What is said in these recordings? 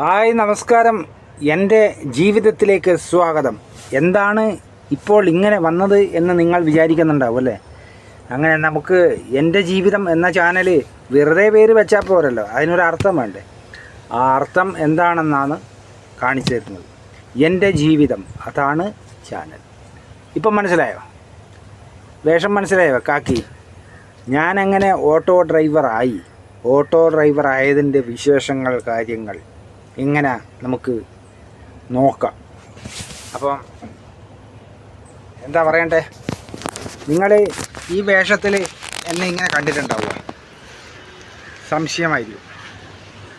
Hi നമസ്കാരം. എന്റെ ജീവിതത്തിലേക്ക് സ്വാഗതം. എന്താണ് ഇപ്പോൾ ഇങ്ങനെ വന്നത് എന്ന് നിങ്ങൾ വിചാരിക്കുന്നുണ്ടാവും അല്ലേ? അങ്ങനെ നമുക്ക് എന്റെ ജീവിതം എന്ന ചാനൽ വെറുതെ പേര് വെച്ചാൽ പോരല്ലോ. അതിനൊരു അർത്ഥം വേണ്ടേ? ആ അർത്ഥം എന്താണെന്നാണ് കാണിച്ചു തരുന്നത്. എന്റെ ജീവിതം അതാണ് ചാനൽ. ഇപ്പം മനസ്സിലായോ? വേഷം മനസ്സിലായോ? കാക്കി ഞാനങ്ങനെ ഓട്ടോ ഡ്രൈവറായി. ഓട്ടോ ഡ്രൈവർ ആയതിന്റെ വിശേഷങ്ങൾ കാര്യങ്ങൾ ഇങ്ങനെ നമുക്ക് നോക്കാം. അപ്പം എന്താ പറയണ്ടേ? നിങ്ങൾ ഈ വേഷത്തിൽ എന്നെ ഇങ്ങനെ കണ്ടിട്ടുണ്ടാവുക സംശയമായിരിക്കും.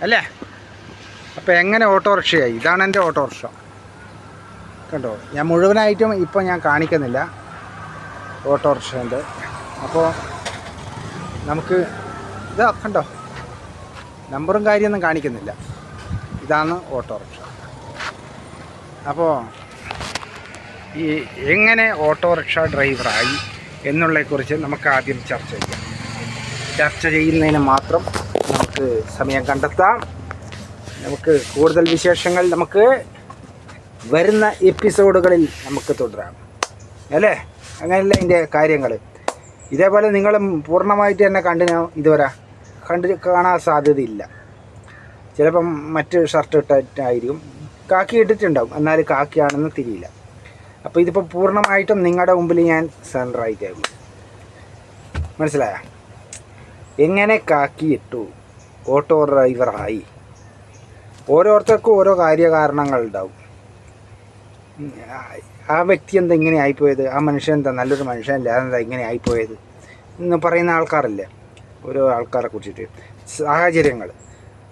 അല്ലേ? അപ്പോൾ എങ്ങനെ ഓട്ടോറിക്ഷയായി? ഇതാണ് എന്റെ ഓട്ടോറിക്ഷ. കണ്ടോ? ഞാൻ മുഴുവനായിട്ടും ഇപ്പോൾ ഞാൻ കാണിക്കുന്നില്ല ഓട്ടോറിക്ഷന്റെ അപ്പോൾ നമുക്ക് ഇതാ കണ്ടോ? നമ്പറും കാര്യമൊന്നും കാണിക്കുന്നില്ല. ഇതാണ് ഓട്ടോറിക്ഷ. അപ്പോൾ ഈ എങ്ങനെ ഓട്ടോറിക്ഷ ഡ്രൈവറായി എന്നുള്ളതിനെക്കുറിച്ച് നമുക്ക് ആദ്യം ചർച്ച ചെയ്യാം. ചർച്ച ചെയ്യുന്നതിന് മാത്രം നമുക്ക് സമയം കണ്ടെത്താം. നമുക്ക് കൂടുതൽ വിശേഷങ്ങൾ നമുക്ക് വരുന്ന എപ്പിസോഡുകളിൽ നമുക്ക് തുടരാം. അല്ലേ? അങ്ങനെയല്ല ഇതിന്റെ കാര്യങ്ങൾ ഇതേപോലെ നിങ്ങളും പൂർണമായിട്ട് തന്നെ കണ്ടിനോ ഇതുവരെ? കണ്ട് കാണാൻ സാധ്യതയില്ല. ചിലപ്പം മറ്റ് ഷർട്ട് ഇട്ടിട്ടായിരിക്കും കാക്കി ഇട്ടിട്ടുണ്ടാവും. എന്നാൽ കാക്കിയാണെന്ന് തിരിയില്ല. അപ്പോൾ ഇതിപ്പോൾ പൂർണമായിട്ടും നിങ്ങളുടെ മുമ്പിൽ ഞാൻ സെന്ററായി തരും മനസ്സിലായ? എങ്ങനെ കാക്കി ഇട്ടു? ഓട്ടോ ഡ്രൈവറായി ഓരോരുത്തർക്കും ഓരോ കാര്യകാരണങ്ങൾ ഉണ്ടാവും. ആ വ്യക്തി എന്താ ഇങ്ങനെ ആയിപ്പോയത്? ആ മനുഷ്യൻ എന്താ? നല്ലൊരു മനുഷ്യനല്ല അതെന്താ ഇങ്ങനെ ആയിപ്പോയത്? എന്ന് പറയുന്ന ആൾക്കാരല്ലേ? ഓരോ ആൾക്കാരെ കുറിച്ചിട്ട്. സാഹചര്യങ്ങൾ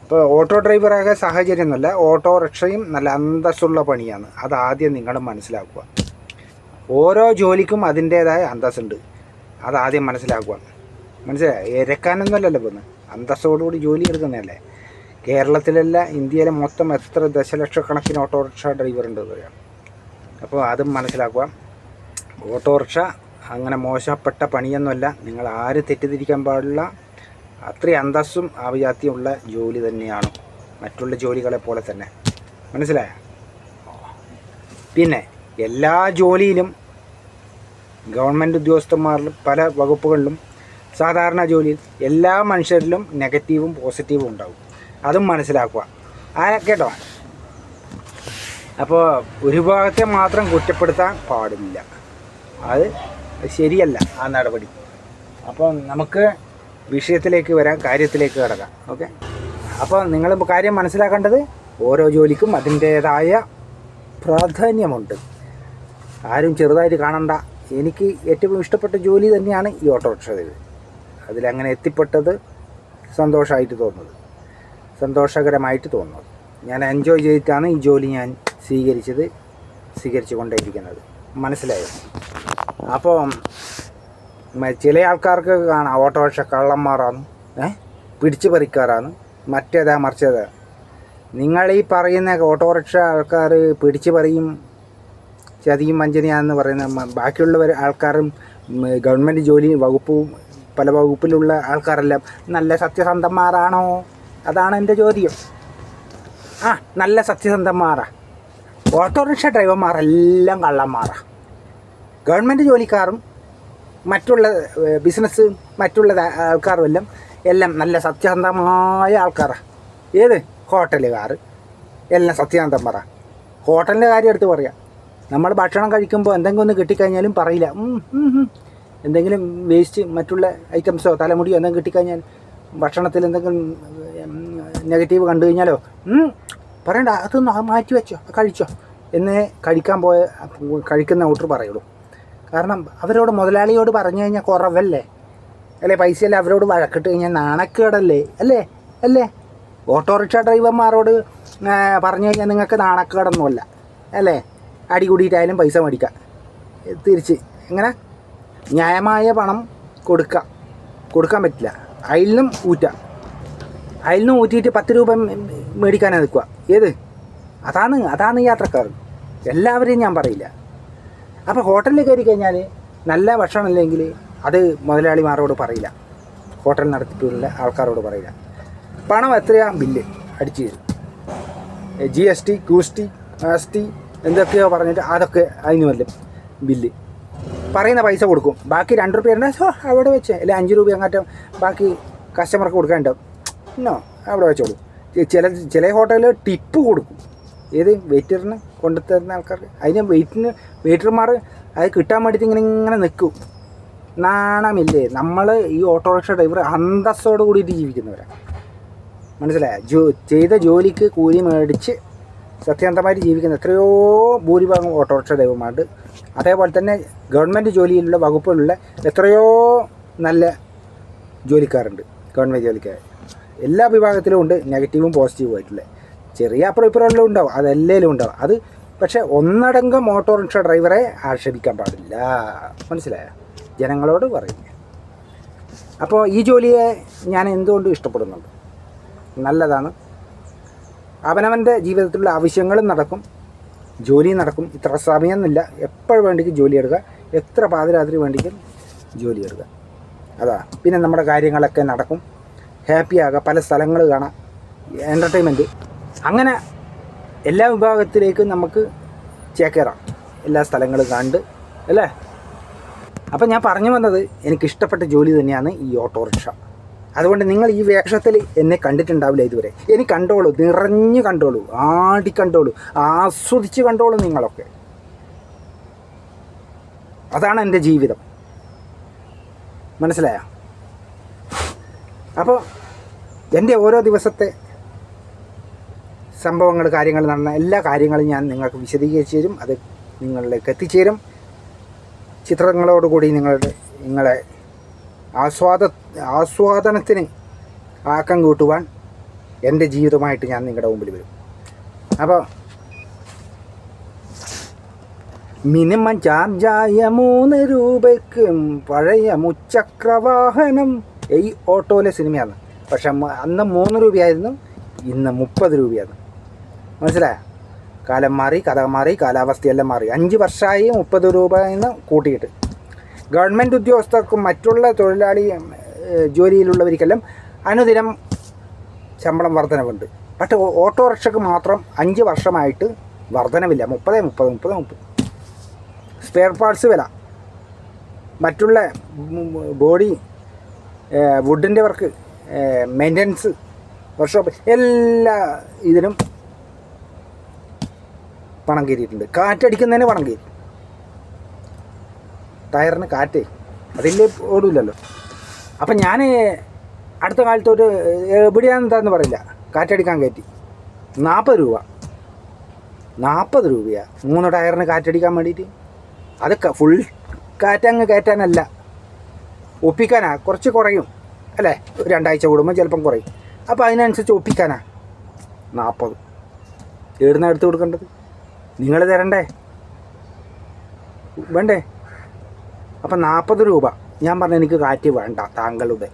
ഇപ്പോൾ ഓട്ടോ ഡ്രൈവറാകെ സാഹചര്യം എന്നല്ല ഓട്ടോറിക്ഷയും നല്ല അന്തസ്സുള്ള പണിയാണ്. അത് ആദ്യം നിങ്ങൾ മനസ്സിലാക്കുക. ഓരോ ജോലിക്കും അതിന്റേതായ അന്തസ്സുണ്ട്. അത് ആദ്യം മനസ്സിലാക്കുക. മനസ്സിലായി? ഇരക്കാനൊന്നുമല്ലല്ലോ പോകുന്നത് അന്തസ്സോടുകൂടി ജോലി എടുക്കുന്നതല്ലേ? കേരളത്തിലല്ല ഇന്ത്യയിലെ മൊത്തം എത്ര ദശലക്ഷക്കണക്കിന് ഓട്ടോറിക്ഷ ഡ്രൈവർ ഉണ്ട് പറയാം അപ്പോൾ അതും മനസ്സിലാക്കുക. ഓട്ടോറിക്ഷ അങ്ങനെ മോശപ്പെട്ട പണിയൊന്നുമല്ല. നിങ്ങൾ ആരും തെറ്റിദ്ധരിക്കാൻ പാടില്ല. അത്രയും അന്തസ്സും ആഭിജാത്യമുള്ള ജോലി തന്നെയാണ് മറ്റുള്ള ജോലികളെ പോലെ തന്നെ. മനസ്സിലായ? പിന്നെ എല്ലാ ജോലിയിലും ഗവൺമെന്റ് ഉദ്യോഗസ്ഥന്മാരിലും പല വകുപ്പുകളിലും സാധാരണ ജോലിയിൽ എല്ലാ മനുഷ്യരിലും നെഗറ്റീവും പോസിറ്റീവും ഉണ്ടാവും. അതും മനസ്സിലാക്കുക. ആ കേട്ടോ? അപ്പോൾ ഒരു ഭാഗത്തെ മാത്രം കുറ്റപ്പെടുത്താൻ പാടില്ല. അത് ശരിയല്ല ആ നടപടി. അപ്പം നമുക്ക് വിഷയത്തിലേക്ക് വരാം കാര്യത്തിലേക്ക് കിടക്കാം. ഓക്കെ അപ്പോൾ നിങ്ങൾ കാര്യം മനസ്സിലാക്കേണ്ടത് ഓരോ ജോലിക്കും അതിന്റേതായ പ്രാധാന്യമുണ്ട്. ആരും ചെറുതായിട്ട് കാണണ്ട. എനിക്ക് ഏറ്റവും ഇഷ്ടപ്പെട്ട ജോലി തന്നെയാണ് ഈ ഓട്ടോറിക്ഷ അതിലങ്ങനെ എത്തിപ്പെട്ടത് സന്തോഷമായിട്ട് തോന്നുന്നത്. സന്തോഷകരമായിട്ട് തോന്നുന്നത്. ഞാൻ എൻജോയ് ചെയ്തിട്ടാണ് ഈ ജോലി ഞാൻ സ്വീകരിച്ചത് സ്വീകരിച്ചു കൊണ്ടേയിരിക്കുന്നത് മനസ്സിലായോ? അപ്പോൾ ചില ആൾക്കാർക്ക് കാണാം. ഓട്ടോറിക്ഷ കള്ളന്മാരാണ്. ഏ? പിടിച്ചു പറിക്കാറാണ് മറ്റേതാ മറിച്ചതാ? നിങ്ങൾ ഈ പറയുന്ന ഓട്ടോറിക്ഷ ആൾക്കാർ പിടിച്ചു പറയും ചതിയും വഞ്ചനയാന്ന് പറയുന്ന ബാക്കിയുള്ളവർ ആൾക്കാരും ഗവൺമെന്റ് ജോലി വകുപ്പും പല വകുപ്പിലുള്ള ആൾക്കാരെല്ലാം നല്ല സത്യസന്ധന്മാരാണോ? അതാണ് എന്റെ ചോദ്യം. ആ നല്ല സത്യസന്ധന്മാരാ. ഓട്ടോറിക്ഷ ഡ്രൈവർമാരെല്ലാം കള്ളന്മാരാ. ഗവൺമെന്റ് ജോലിക്കാരും മറ്റുള്ള ബിസിനസ് മറ്റുള്ള ആൾക്കാരുമെല്ലാം ആൾക്കാരും എല്ലാം നല്ല സത്യസന്ധമായ ആൾക്കാരാണ് ഏത്? ഹോട്ടലുകാർ. എല്ലാം സത്യസന്ധം പറ ഹോട്ടലിന്റെ കാര്യം എടുത്ത് പറയാം. നമ്മൾ ഭക്ഷണം കഴിക്കുമ്പോൾ എന്തെങ്കിലും ഒന്ന് കിട്ടിക്കഴിഞ്ഞാലും പറയില്ല. എന്തെങ്കിലും വേസ്റ്റ് മറ്റുള്ള ഐറ്റംസോ തലമുടിയോ എന്തെങ്കിലും കിട്ടിക്കഴിഞ്ഞാൽ ഭക്ഷണത്തിൽ എന്തെങ്കിലും നെഗറ്റീവ് കണ്ടു കഴിഞ്ഞാലോ പറയണ്ട അതൊന്ന് മാറ്റി വെച്ചോ കഴിച്ചോ. എന്നേ കഴിക്കാൻ പോയ കഴിക്കുന്ന ഓട്ടർ പറയുള്ളൂ. കാരണം അവരോട് മുതലാളിയോട് പറഞ്ഞു കഴിഞ്ഞാൽ കുറവല്ലേ? അല്ലേ? പൈസയല്ല അവരോട് വഴക്കിട്ട് കഴിഞ്ഞാൽ നാണക്കേടല്ലേ? അല്ലേ? അല്ലേ? ഓട്ടോറിക്ഷ ഡ്രൈവർമാരോട് പറഞ്ഞു കഴിഞ്ഞാൽ നിങ്ങൾക്ക് നാണക്കേടൊന്നുമല്ല. അല്ലേ? അടി കൂടിയിട്ടായാലും പൈസ മേടിക്കാം. തിരിച്ച് എങ്ങനെ? ന്യായമായ പണം കൊടുക്കാം. കൊടുക്കാൻ പറ്റില്ല. നിന്നും ഊറ്റാം. നിന്ന് ഊറ്റിയിട്ട് പത്ത് രൂപ മേടിക്കാനാണ് നിൽക്കുക. ഏത്? അതാണ് അതാണ് യാത്രക്കാർ എല്ലാവരെയും ഞാൻ പറയില്ല. അപ്പോൾ ഹോട്ടലിൽ കയറി കഴിഞ്ഞാൽ നല്ല ഭക്ഷണം ഇല്ലെങ്കിൽ അത് മുതലാളിമാരോട് പറയില്ല. ഹോട്ടൽ നടത്തിപ്പുള്ള ആൾക്കാരോട് പറയില്ല. പണം എത്രയാ? ബില്ല് അടിച്ചു തരും. ജി എസ് ടി ക്യൂസ് ടി എസ് ടി എന്തൊക്കെയോ പറഞ്ഞിട്ട് അതൊക്കെ അതിന് വല്ലും ബില്ല്. പറയുന്ന പൈസ കൊടുക്കും. ബാക്കി രണ്ട് റുപ്യ ഉണ്ടെങ്കിൽ ഹോ, അവിടെ വെച്ച്. അല്ലെ അഞ്ച് രൂപ അങ്ങാറ്റം ബാക്കി കസ്റ്റമർക്ക് കൊടുക്കാനുണ്ടാവും. എന്നോ അവിടെ വെച്ചോളൂ. ചില ചില ഹോട്ടലിൽ ടിപ്പ് കൊടുക്കും. ഏത് വെയിറ്ററിന് കൊണ്ടു തരുന്ന ആൾക്കാർ അതിന് വെയിറ്റിന് വെയിറ്റർമാർ അത് കിട്ടാൻ വേണ്ടിയിട്ട് ഇങ്ങനെ ഇങ്ങനെ നിൽക്കും. നാണമില്ലേ? നമ്മൾ ഈ ഓട്ടോറിക്ഷ ഡ്രൈവർ അന്തസ്സോട് കൂടിയിട്ട് ജീവിക്കുന്നവരാണ് മനസ്സിലായ? ജോ ചെയ്ത ജോലിക്ക് കൂലി മേടിച്ച് സത്യാന്തമായിട്ട് ജീവിക്കുന്ന എത്രയോ ഭൂരിഭാഗം ഓട്ടോറിക്ഷ ഡ്രൈവർമാരുണ്ട് അതേപോലെ തന്നെ ഗവൺമെന്റ് ജോലിയിലുള്ള വകുപ്പിലുള്ള എത്രയോ നല്ല ജോലിക്കാരുണ്ട് ഗവൺമെന്റ് ജോലിക്കാർ എല്ലാ വിഭാഗത്തിലും ഉണ്ട് നെഗറ്റീവും പോസിറ്റീവും ആയിട്ടുള്ള. ചെറിയ അപ്പുറം ഉണ്ടാവും. അതെല്ലാം ഉണ്ടാവും. അത് പക്ഷേ ഒന്നടങ്കം ഓട്ടോറിക്ഷ ഡ്രൈവറെ ആക്ഷേപിക്കാൻ പാടില്ല. മനസ്സിലായോ? ജനങ്ങളോട് പറയുക അപ്പോൾ ഈ ജോലിയെ ഞാൻ എന്തുകൊണ്ടും ഇഷ്ടപ്പെടുന്നുണ്ട്? നല്ലതാണ്. അവനവന്റെ ജീവിതത്തിലുള്ള ആവശ്യങ്ങളും നടക്കും. ജോലി നടക്കും. ഇത്ര സമയമൊന്നുമില്ല. എപ്പോഴും വേണ്ടിക്കും ജോലി എടുക്കുക. എത്ര പാതിരാത്രി വേണ്ടിക്കും ജോലി എടുക്കുക. അതാ. പിന്നെ നമ്മുടെ കാര്യങ്ങളൊക്കെ നടക്കും. ഹാപ്പി ആകുക പല സ്ഥലങ്ങൾ കാണാം. എന്റർടൈൻമെന്റ് അങ്ങനെ എല്ലാ വിഭാഗത്തിലേക്കും നമുക്ക് ചേക്കേറാം. എല്ലാ സ്ഥലങ്ങളും കണ്ട് അല്ലേ? അപ്പം ഞാൻ പറഞ്ഞു വന്നത് എനിക്കിഷ്ടപ്പെട്ട ജോലി തന്നെയാണ് ഈ ഓട്ടോറിക്ഷ. അതുകൊണ്ട് നിങ്ങൾ ഈ വേഷത്തിൽ എന്നെ കണ്ടിട്ടുണ്ടാവില്ല ഇതുവരെ. ഇനി കണ്ടോളൂ നിറഞ്ഞു കണ്ടോളൂ ആടി കണ്ടോളൂ ആസ്വദിച്ച് കണ്ടോളൂ നിങ്ങളൊക്കെ. അതാണ് എന്റെ ജീവിതം. മനസ്സിലായ? അപ്പോൾ എന്റെ ഓരോ ദിവസത്തെ സംഭവങ്ങൾ കാര്യങ്ങൾ നടന്ന എല്ലാ കാര്യങ്ങളും ഞാൻ നിങ്ങൾക്ക് വിശദീകരിച്ചു തരും. അത് നിങ്ങളിലേക്ക് എത്തിച്ചേരും. ചിത്രങ്ങളോടുകൂടി നിങ്ങളുടെ നിങ്ങളെ ആസ്വാദ ആസ്വാദനത്തിന് ആക്കം കൂട്ടുവാൻ എന്റെ ജീവിതമായിട്ട് ഞാൻ നിങ്ങളുടെ മുമ്പിൽ വരും. അപ്പോൾ മിനിമം ചാർജായ മൂന്ന് രൂപയ്ക്കും പഴയ മുച്ചക്രവാഹനം. ഈ ഓട്ടോയിലെ സിനിമയാണ്. പക്ഷെ അന്ന് മൂന്ന് രൂപയായിരുന്നു ഇന്ന് മുപ്പത് രൂപയാണ്. മനസ്സിലായോ? കാലം മാറി കഥ മാറി കാലാവസ്ഥയെല്ലാം മാറി. അഞ്ച് വർഷമായി മുപ്പത് രൂപ എന്ന് കൂട്ടിയിട്ട്. ഗവൺമെന്റ് ഉദ്യോഗസ്ഥർക്കും മറ്റുള്ള തൊഴിലാളി ജോലിയിലുള്ളവർക്കെല്ലാം അനുദിനം ശമ്പളം വർധനവുണ്ട്. പക്ഷേ ഓട്ടോറിക്ഷയ്ക്ക് മാത്രം അഞ്ച് വർഷമായിട്ട് വർധനവില്ല. മുപ്പത് മുപ്പത് മുപ്പത് മുപ്പത്. സ്പെയർ പാർട്സ് വില. മറ്റുള്ള ബോഡി വുഡിന്റെ വർക്ക് മെയിന്റനൻസ് വർക്ക്ഷോപ്പ് എല്ലാ ഇതിനും പണം കയറിയിട്ടുണ്ട് കാറ്റടിക്കുന്നതിന് പണം കയറി ടയറിന് കാറ്റേ. അതില്ലേ ഓടില്ലല്ലോ. അപ്പം ഞാൻ അടുത്ത കാലത്ത് ഒരു എവിടെയാണെന്ന് പറയില്ല. കാറ്റടിക്കാൻ കയറ്റി. നാൽപ്പത് രൂപ. നാൽപ്പത് രൂപയാണ് മൂന്ന് ടയറിന് കാറ്റടിക്കാൻ വേണ്ടിയിട്ട്. അത് ഫുൾ കാറ്റങ്ങ് കയറ്റാനല്ല. ഒപ്പിക്കാനാ. കുറച്ച് കുറയും. അല്ലേ? രണ്ടാഴ്ച കൂടുമ്പോൾ ചിലപ്പം കുറയും. അപ്പോൾ അതിനനുസരിച്ച് ഒപ്പിക്കാനാ. നാൽപ്പത് എവിടുന്ന എടുത്ത് കൊടുക്കേണ്ടത്? നിങ്ങൾ തരണ്ടേ? വേണ്ടേ? അപ്പം നാൽപ്പത് രൂപ. ഞാൻ പറഞ്ഞു എനിക്ക് കാറ്റ് വേണ്ട താങ്കളുടെ.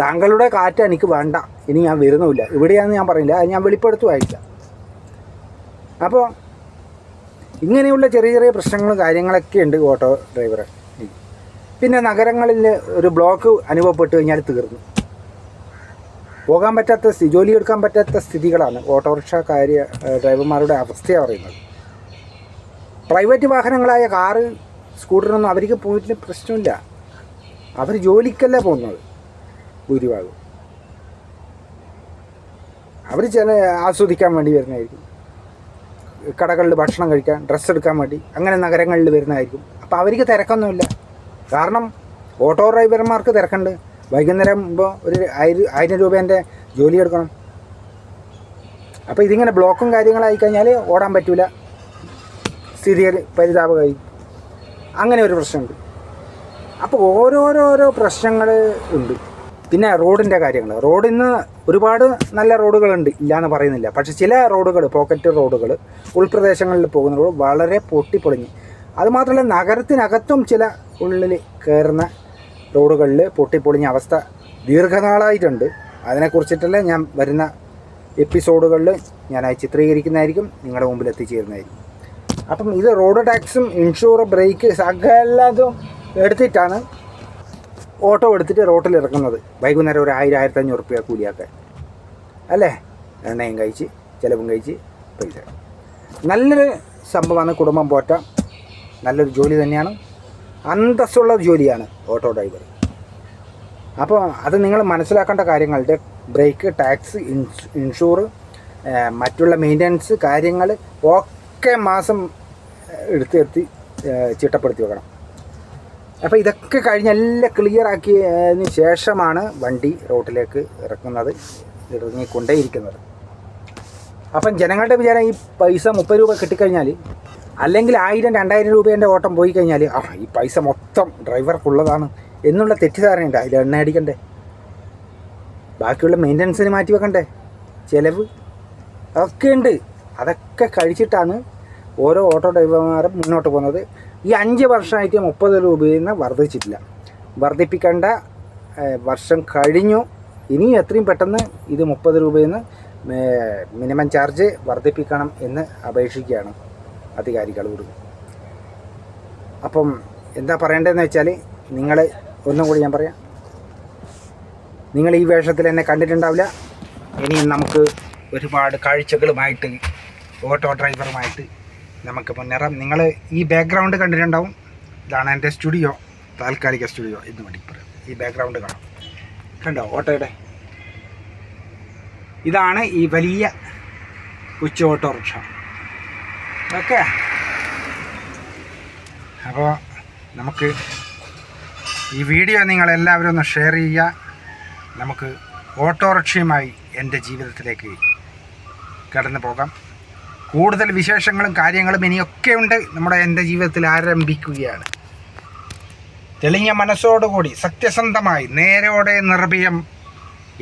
താങ്കളുടെ കാറ്റ് എനിക്ക് വേണ്ട. ഇനി ഞാൻ വരുന്നുമില്ല. ഇവിടെയാണെന്ന് ഞാൻ പറയില്ല അത് ഞാൻ വെളിപ്പെടുത്തുമായില്ല അപ്പോൾ ഇങ്ങനെയുള്ള ചെറിയ ചെറിയ പ്രശ്നങ്ങളും കാര്യങ്ങളൊക്കെ ഉണ്ട് ഓട്ടോ ഡ്രൈവറെ. പിന്നെ നഗരങ്ങളിൽ ഒരു ബ്ലോക്ക് അനുഭവപ്പെട്ട് കഴിഞ്ഞാൽ തീർന്നു. പോകാൻ പറ്റാത്ത ജോലി എടുക്കാൻ പറ്റാത്ത സ്ഥിതികളാണ് ഓട്ടോറിക്ഷ കാര്യ ഡ്രൈവർമാരുടെ അവസ്ഥയാണ് പറയുന്നത്. പ്രൈവറ്റ് വാഹനങ്ങളായ കാറ് സ്കൂട്ടറൊന്നും അവർക്ക് പോയിട്ട് പ്രശ്നമില്ല. അവർ ജോലിക്കല്ല പോകുന്നത്? ഭൂരിഭാഗം. അവർ ചില ആസ്വദിക്കാൻ വേണ്ടി വരുന്നതായിരിക്കും. കടകളിൽ ഭക്ഷണം കഴിക്കാൻ ഡ്രസ്സ് എടുക്കാൻ വേണ്ടി അങ്ങനെ നഗരങ്ങളിൽ വരുന്നതായിരിക്കും. അപ്പോൾ അവർക്ക് തിരക്കൊന്നുമില്ല. കാരണം ഓട്ടോ ഡ്രൈവർമാർക്ക് തിരക്കുണ്ട്. വൈകുന്നേരം ഇപ്പോൾ ഒരു ആയിരം ആയിരം രൂപേന്റെ ജോലി എടുക്കണം. അപ്പോൾ ഇതിങ്ങനെ ബ്ലോക്കും കാര്യങ്ങളായി കഴിഞ്ഞാൽ ഓടാൻ പറ്റില്ല സ്ഥിതി പരിതാപമായി അങ്ങനെ ഒരു പ്രശ്നമുണ്ട്. അപ്പോൾ ഓരോരോരോ പ്രശ്നങ്ങൾ ഉണ്ട്. പിന്നെ റോഡിന്റെ കാര്യങ്ങൾ റോഡിന്ന് ഒരുപാട് നല്ല റോഡുകളുണ്ട്. ഇല്ലയെന്ന് പറയുന്നില്ല. പക്ഷേ ചില റോഡുകൾ പോക്കറ്റ് റോഡുകൾ ഉൾപ്രദേശങ്ങളിൽ പോകുന്ന റോഡ് വളരെ പൊട്ടിപ്പൊളിഞ്ഞ്. അതുമാത്രമല്ല നഗരത്തിനകത്തും ചില ഉള്ളിൽ കയറുന്ന റോഡുകളിൽ പൊട്ടിപ്പൊളിഞ്ഞ അവസ്ഥ ദീർഘനാളായിട്ടുണ്ട്. അതിനെക്കുറിച്ചിട്ടെല്ലാം ഞാൻ വരുന്ന എപ്പിസോഡുകളിൽ ഞാൻ അത് ചിത്രീകരിക്കുന്നതായിരിക്കും നിങ്ങളുടെ മുമ്പിൽ എത്തിച്ചേരുന്നതായിരിക്കും. അപ്പം ഇത് റോഡ് ടാക്സും ഇൻഷുർ ബ്രേക്ക് സകലതും എടുത്തിട്ടാണ് ഓട്ടോ എടുത്തിട്ട് റോട്ടിൽ ഇറക്കുന്നത്. വൈകുന്നേരം ഒരു ആയിരം ആയിരത്തി അഞ്ഞൂറ് റുപ്യ കൂലിയാക്കാൻ. അല്ലേ? എണ്ണയും കഴിച്ച് ചിലവും കഴിച്ച് പൈസ. നല്ലൊരു സംഭവമാണ് കുടുംബം പോറ്റ നല്ലൊരു ജോലി തന്നെയാണ്. അന്തസ്സുള്ള ജോലിയാണ് ഓട്ടോ ഡ്രൈവർ. അപ്പോൾ അത് നിങ്ങൾ മനസ്സിലാക്കേണ്ട കാര്യങ്ങളുടെ ബ്രേക്ക് ടാക്സ് ഇൻഷ് ഇൻഷൂർ മറ്റുള്ള മെയിന്റനൻസ് കാര്യങ്ങൾ ഒക്കെ മാസം എടുത്ത് എത്തി ചിട്ടപ്പെടുത്തി വെക്കണം. അപ്പോൾ ഇതൊക്കെ കഴിഞ്ഞ് എല്ലാം ക്ലിയർ ആക്കിയതിന് ശേഷമാണ് വണ്ടി റോട്ടിലേക്ക് ഇറക്കുന്നത് ഇറങ്ങിക്കൊണ്ടേയിരിക്കുന്നത്. അപ്പം ജനങ്ങളുടെ വിചാരം ഈ പൈസ മുപ്പത് രൂപ കിട്ടിക്കഴിഞ്ഞാൽ അല്ലെങ്കിൽ ആയിരം രണ്ടായിരം രൂപേന്റെ ഓട്ടം പോയി കഴിഞ്ഞാൽ ആ ഈ പൈസ മൊത്തം ഡ്രൈവർക്കുള്ളതാണ് എന്നുള്ള തെറ്റിദ്ധാരണയുണ്ട്. അതിൽ എണ്ണ അടിക്കണ്ടേ? ബാക്കിയുള്ള മെയിന്റനൻസിന് മാറ്റി വെക്കണ്ടേ? ചിലവ് അതൊക്കെ ഉണ്ട് അതൊക്കെ കഴിച്ചിട്ടാണ് ഓരോ ഓട്ടോ ഡ്രൈവർമാരും മുന്നോട്ട് പോകുന്നത്. ഈ അഞ്ച് വർഷമായിട്ട് മുപ്പത് രൂപയിൽ നിന്ന് വർദ്ധിച്ചിട്ടില്ല. വർദ്ധിപ്പിക്കേണ്ട വർഷം കഴിഞ്ഞു. ഇനി എത്രയും പെട്ടെന്ന് ഇത് മുപ്പത് രൂപയിൽ നിന്ന് മിനിമം ചാർജ് വർദ്ധിപ്പിക്കണം എന്ന് അപേക്ഷിക്കുകയാണ്. അധികാരികളോട്. അപ്പം എന്താ പറയേണ്ടതെന്ന് വെച്ചാൽ നിങ്ങൾ ഒന്നും കൂടി ഞാൻ പറയാം. നിങ്ങൾ ഈ വേഷത്തിൽ എന്നെ കണ്ടിട്ടുണ്ടാവില്ല. ഇനിയും നമുക്ക് ഒരുപാട് കാഴ്ചകളുമായിട്ട് ഓട്ടോ ഡ്രൈവറുമായിട്ട് നമുക്ക് മുന്നേറാം. നിങ്ങൾ ഈ ബാക്ക്ഗ്രൗണ്ട് കണ്ടിട്ടുണ്ടാവും. ഇതാണ് എന്റെ സ്റ്റുഡിയോ താൽക്കാലിക സ്റ്റുഡിയോ എന്ന് വേണ്ടി പറയാം. ഈ ബാക്ക്ഗ്രൗണ്ട് കാണാം. കണ്ടോ ഓട്ടോയുടെ? ഇതാണ് ഈ വലിയ ഉച്ച ഓട്ടോറിക്ഷ ഓക്കെ അപ്പോൾ നമുക്ക് ഈ വീഡിയോ നിങ്ങളെല്ലാവരും ഒന്ന് ഷെയർ ചെയ്യുക. നമുക്ക് ഓട്ടോറിക്ഷയുമായി എന്റെ ജീവിതത്തിലേക്ക് കടന്നു പോകാം. കൂടുതൽ വിശേഷങ്ങളും കാര്യങ്ങളും ഇനിയൊക്കെ ഉണ്ട്. നമ്മുടെ എന്റെ ജീവിതത്തിൽ ആരംഭിക്കുകയാണ്. തെളിഞ്ഞ മനസ്സോടുകൂടി സത്യസന്ധമായി നേരോടെ നിർഭയം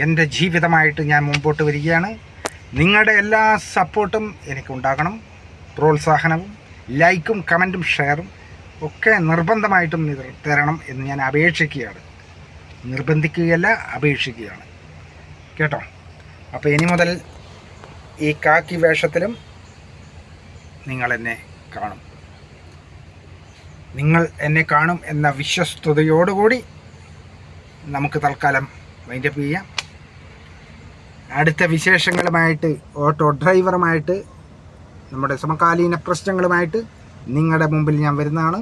എന്റെ ജീവിതമായിട്ട് ഞാൻ മുമ്പോട്ട് വരികയാണ്. നിങ്ങളുടെ എല്ലാ സപ്പോർട്ടും എനിക്കുണ്ടാകണം. പ്രോത്സാഹനവും ലൈക്കും കമന്റും ഷെയറും ഒക്കെ നിർബന്ധമായിട്ടും തരണം എന്ന് ഞാൻ അപേക്ഷിക്കുകയാണ്. നിർബന്ധിക്കുകയല്ല അപേക്ഷിക്കുകയാണ്. കേട്ടോ? അപ്പോൾ ഇനി മുതൽ ഈ കാക്കി വേഷത്തിലും നിങ്ങൾ എന്നെ കാണും. നിങ്ങൾ എന്നെ കാണും എന്ന വിശ്വസ്തയോടുകൂടി നമുക്ക് തൽക്കാലം വൈൻഡപ്പ് ചെയ്യാം. അടുത്ത വിശേഷങ്ങളുമായിട്ട് ഓട്ടോ ഡ്രൈവറുമായിട്ട് നമ്മുടെ സമകാലീന പ്രശ്നങ്ങളുമായിട്ട് നിങ്ങളുടെ മുമ്പിൽ ഞാൻ വരുന്നതാണ്.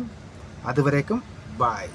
അതുവരേക്കും ബായ്